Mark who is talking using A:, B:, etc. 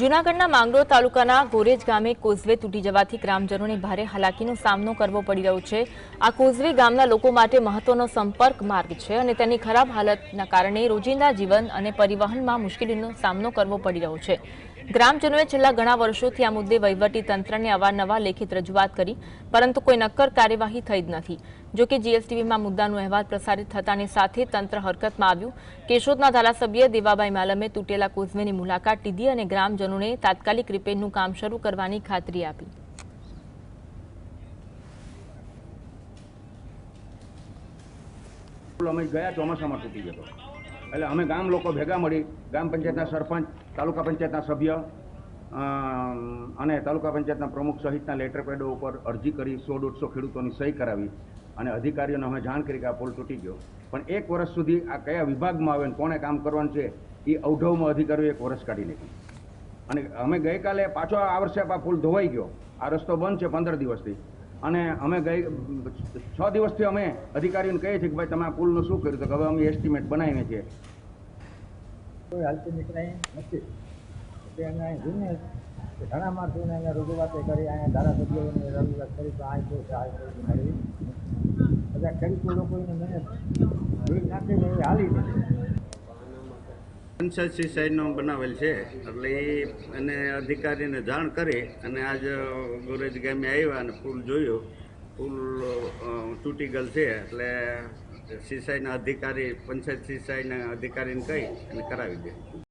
A: જૂનાગઢના માંગરોળ તાલુકાના ગોરેજ ગામે કોઝવે તૂટી જવાથી ગ્રામજનોને ભારે હાલાકીનો સામનો કરવો પડી રહ્યો છે. આ કોઝવે ગામના લોકો માટે મહત્વનો સંપર્ક માર્ગ છે અને તેની ખરાબ હાલતના કારણે રોજિંદા જીવન અને પરિવહનમાં મુશ્કેલીનો સામનો કરવો પડી રહ્યો છે. ગ્રામજનોએ છેલ્લા ઘણા વર્ષોથી આ મુદ્દે વહીવટી તંત્રને અવારનવાર લેખિત રજૂઆત કરી, પરંતુ કોઈ નક્કર કાર્યવાહી થઈ જ નથી. જો કે જીએસટીવીમાં મુદ્દાનો અહેવાલ પ્રસારિત થતાની સાથે તંત્ર હરકતમાં આવ્યું. કેશોદના ધારાસભ્ય દેવાભાઈ માલમે તૂટેલા કોઝવેની મુલાકાત લીધી અને ગ્રામજનોને તાત્કાલિક રિપેરનું કામ શરૂ કરવાની ખાતરી આપી.
B: અમે ગયા ચોમાસામાં તૂટી ગયો એટલે અમે ગામ લોકો ભેગા મળી ગ્રામ પંચાયતના સરપંચ, તાલુકા પંચાયતના સભ્ય અને તાલુકા પંચાયતના પ્રમુખ સહિતના લેટર પેડો ઉપર અરજી કરી, સો દોઢસો ખેડૂતોની સહી કરાવી અને અધિકારીઓને અમે જાણ કરી કે આ પુલ તૂટી ગયો. પણ એક વર્ષ સુધી આ કયા વિભાગમાં આવે ને કોણે કામ કરવાનું છે, એ અવઢવમાં અધિકારીઓ એક વર્ષ કાઢી નાખી. અને અમે ગઈકાલે પાછો આ વર્ષે આ પુલ ધોવાઈ ગયો. આ રસ્તો બંધ છે પંદર દિવસથી. અને અમે ગઈ, છ દિવસથી અમે અધિકારીઓને કહીએ છીએ કે ભાઈ તમે પુલનું શું કર્યું તો હવે અમે એસ્ટિમેટ બનાવીએ છીએ.
C: કોઈ નીકળાય નથી. ઘણા માણસોને અહીંયા રજૂઆતો કરી, અહીંયા ધારાસભ્યોને કરી, તો આ શું છે મારી બધા ખેડૂતો લોકોને મહેનત જોઈ નાખે ને એ હાલી નથી
D: પંચાયતથી સાઈડનો બનાવેલ છે. એટલે એ એને અધિકારીને જાણ કરી અને આજ ગોરેજ ગામે આવ્યા અને પુલ જોયો. પુલ તૂટી ગયેલ છે. એટલે સિંચાઈના અધિકારી પંચાયત સિંચાઈના અધિકારીને કહી અને કરાવી દે.